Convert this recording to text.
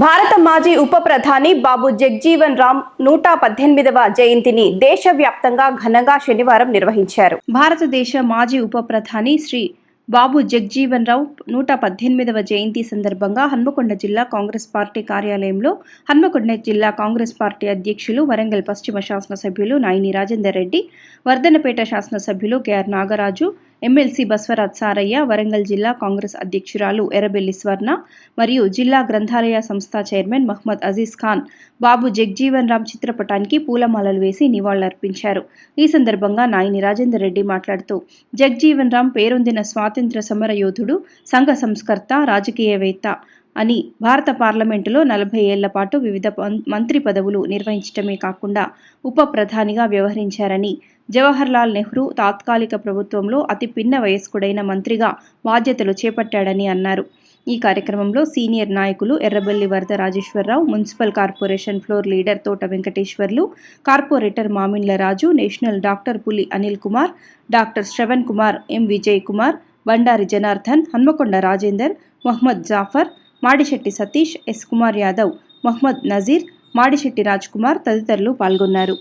భారత మాజీ ఉప ప్రధాని బాబు జగ్జీవన్ రామ్ నూట పద్దెనిమిదవ జయంతిని దేశవ్యాప్తంగా ఘనంగా శనివారం నిర్వహించారు. భారతదేశ మాజీ ఉప ప్రధాని శ్రీ బాబు జగ్జీవన్ రావు నూట పద్దెనిమిదవ జయంతి సందర్భంగా హన్మకొండ జిల్లా కాంగ్రెస్ పార్టీ కార్యాలయంలో హన్మకొండ జిల్లా కాంగ్రెస్ పార్టీ అధ్యక్షులు వరంగల్ పశ్చిమ శాసనసభ్యులు నాయిని రాజేందర్ రెడ్డి వర్ధనపేట శాసనసభ్యులు కెఆర్ నాగరాజు ఎమ్మెల్సీ బస్వరాజ్ సారయ్య వరంగల్ జిల్లా కాంగ్రెస్ అధ్యక్షురాలు ఎర్రబెల్లి స్వర్ణ మరియు జిల్లా గ్రంథాలయ సంస్థ చైర్మన్ మహ్మద్ అజీజ్ ఖాన్ బాబు జగ్జీవన్ రామ్ చిత్రపటానికి పూలమాలలు వేసి నివాళులర్పించారు. ఈ సందర్భంగా నాయని రాజేందర్ రెడ్డి మాట్లాడుతూ జగ్జీవన్ రామ్ పేరొందిన స్వాతంత్ర సమర యోధుడు సంఘ సంస్కర్త రాజకీయవేత్త అని భారత పార్లమెంటులో నలభై ఏళ్ళ పాటు వివిధ మంత్రి పదవులు నిర్వహించటమే కాకుండా ఉప ప్రధానిగా వ్యవహరించారని జవహర్లాల్ నెహ్రూ తాత్కాలిక ప్రభుత్వంలో అతి పిన్న వయస్కుడైన మంత్రిగా బాధ్యతలు చేపట్టాడని అన్నారు. ఈ కార్యక్రమంలో సీనియర్ నాయకులు Errabelli Varada Rajeshwararao municipal corporation floor leader Thota Venkateshwarlu corporator Mamindla Raju national doctor Puli Anil Kumar doctor Shravan Kumar M Vijay Kumar Bandari Janardhan Hanamkonda Rajender Mohammed Jafar Madishetti Satish S Kumar Yadav Mohammed Nazeer Madishetti Raj Kumar తదితరులు పాల్గొన్నారు.